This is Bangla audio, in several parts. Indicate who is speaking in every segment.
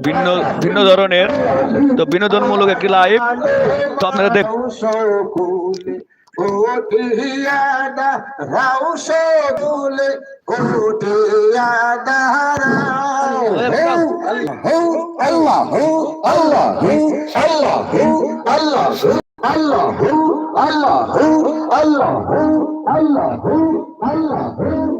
Speaker 1: ভিন্ন ভিন্ন ধরনের তো বিনোদনমূলক একটি লাইভ তো আপনারা দেখ
Speaker 2: আল্লাহ আল্লাহ। আল্লাহ আল্লাহ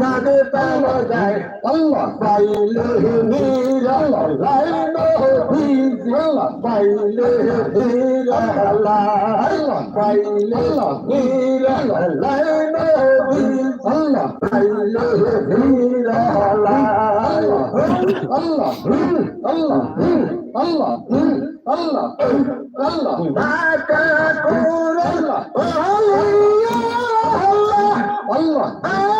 Speaker 3: নাগে তালা যায়
Speaker 2: আল্লাহ
Speaker 3: বাইলে নীর আল্লাহ
Speaker 2: লাইন বীজ আল্লাহ বাইলে
Speaker 3: নীর আল্লাহ আল্লাহ বাইলে
Speaker 2: নীর আল্লাহ
Speaker 3: লাইন
Speaker 2: বীজ আল্লাহ বাইলে নীর আল্লাহ
Speaker 3: আল্লাহ
Speaker 2: আল্লাহ আল্লাহ আল্লাহ আল্লাহ নাকা কুর
Speaker 3: আল্লাহ
Speaker 2: আল্লাহ আল্লাহ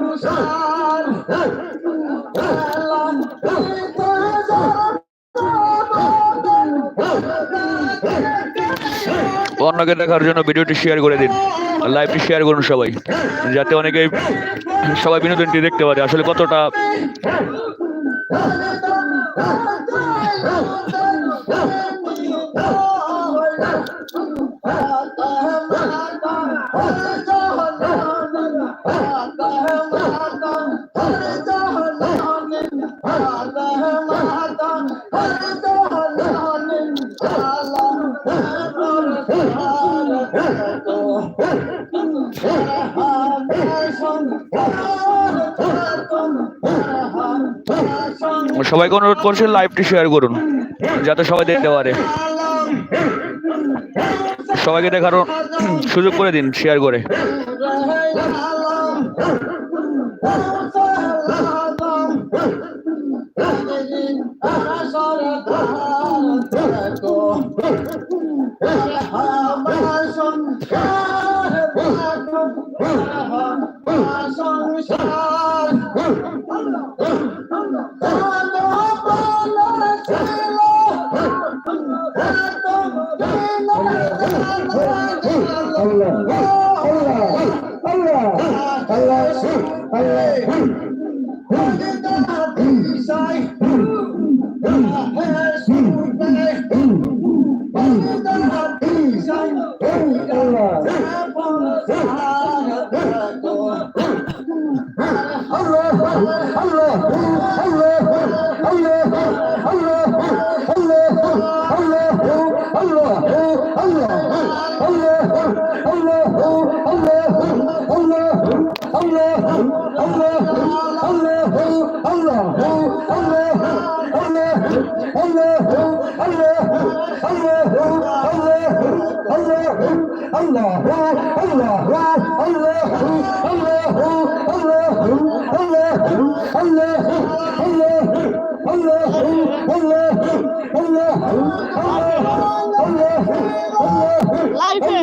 Speaker 4: Allah,
Speaker 1: অন্যকে দেখার জন্য ভিডিওটি শেয়ার করে দিন লাইভটি শেয়ার করুন সবাই যাতে অনেকে সবাই বিনোদনটি দেখতে পারে। আসলে কতটা সবাইকে অনুরোধ করছি লাইভটি শেয়ার করুন, যাতে সবাই দেখতে পারে। সবাইকে দেখার সুযোগ করে দিন শেয়ার করে।
Speaker 4: Allah, লাইফে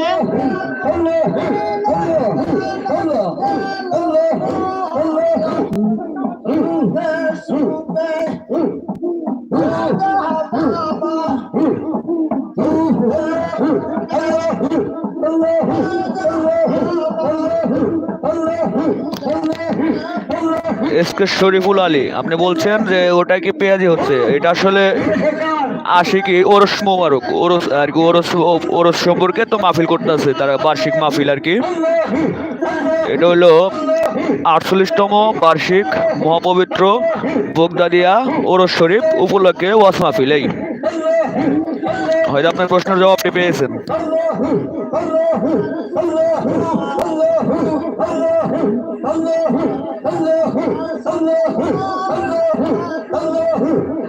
Speaker 1: এস কে শরীফুল আলী আপনি বলছেন যে ওটা কি পেঁয়াজি হচ্ছে? এটা আসলে আশিকি ওরস মোবারক ওরস আর কি ওরস ওরস সম্পর্কে তো মাহফিল করতেছে তারা বার্ষিক মাহফিল আর কি এটা হলো আটচল্লিশতম বার্ষিক মহাপবিত্র বোগদাদিয়া ওরস শরীফ উপলক্ষে ওয়াস মাহফিল এই হয়তো আপনার প্রশ্নের জবাবটি পেয়েছেন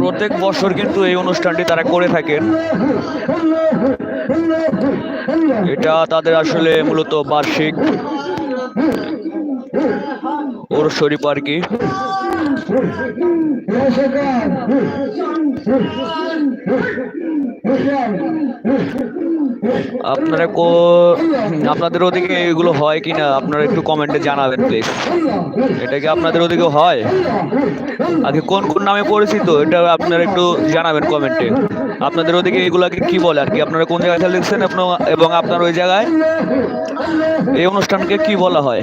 Speaker 1: প্রত্যেক বছর কিন্তু এই অনুষ্ঠানটি তারা করে থাকেন। এটা তাদের আসলে মূলত বার্ষিক। ওর শরীফ আর কি আপনারা কো, আপনাদের ওদিকে এগুলো হয় কি না আপনারা একটু কমেন্টে জানাবেন প্লিজ এটা কি আপনাদের ওদিকে হয়? আগে কোন কোন নামে পরিচিত? এটা আপনারা একটু জানাবেন কমেন্টে। আপনাদের ওদিকে এগুলাকে কি বলে আর কি? আপনারা কোন জায়গায় লিখছেন এবং আপনার ওই জায়গায়? এই অনুষ্ঠানকে কি বলা হয়?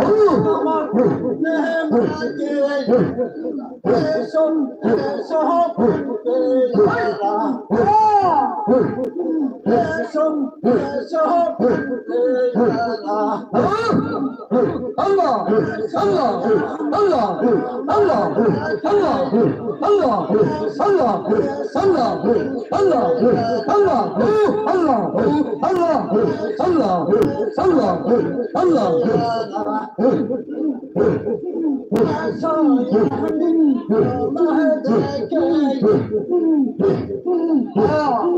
Speaker 4: Oh! Allah, Allah, Allah, Allah, Allah, Allah, Allah, Allah, Allah, Allah, Allah, Allah, Allah, Allah, Allah, Allah, Allah, Allah,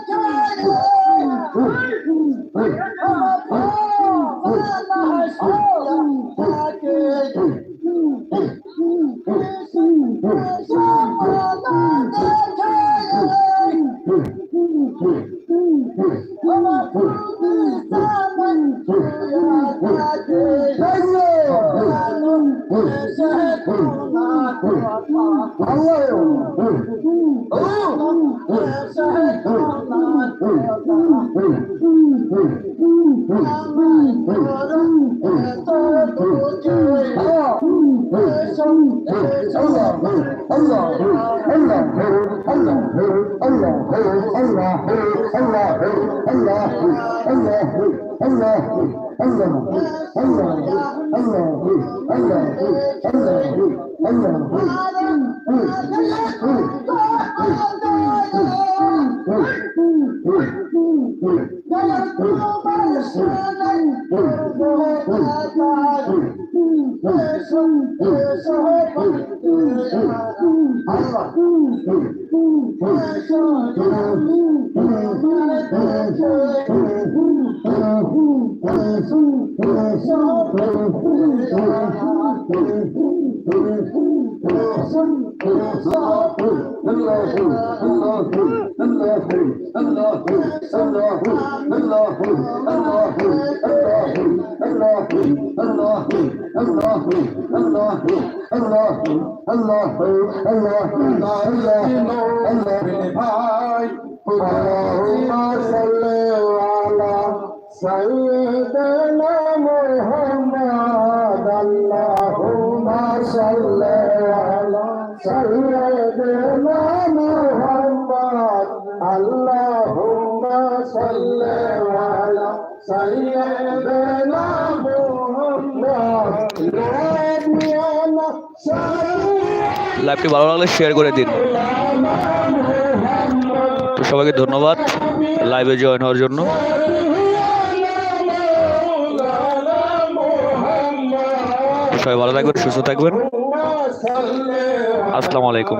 Speaker 4: Allah Allah Allah Allah Allah Allah Allah Allah Allah Allah Allah Allah Allah Allah Allah Allah Oh, my God. الله الله الله Allah,
Speaker 2: Ay baba. ভাই اللهم صل على
Speaker 3: سيدنا محمد اللهم
Speaker 2: صل على سيدنا محمد
Speaker 3: اللهم صل على سيدنا
Speaker 2: محمد
Speaker 1: লাইভটি ভালো লাগলে শেয়ার করে দিন। তো সবাইকে ধন্যবাদ লাইভে জয়েন হওয়ার জন্য। সবাই ভালো থাকবেন, সুস্থ থাকবেন। আসসালামু আলাইকুম।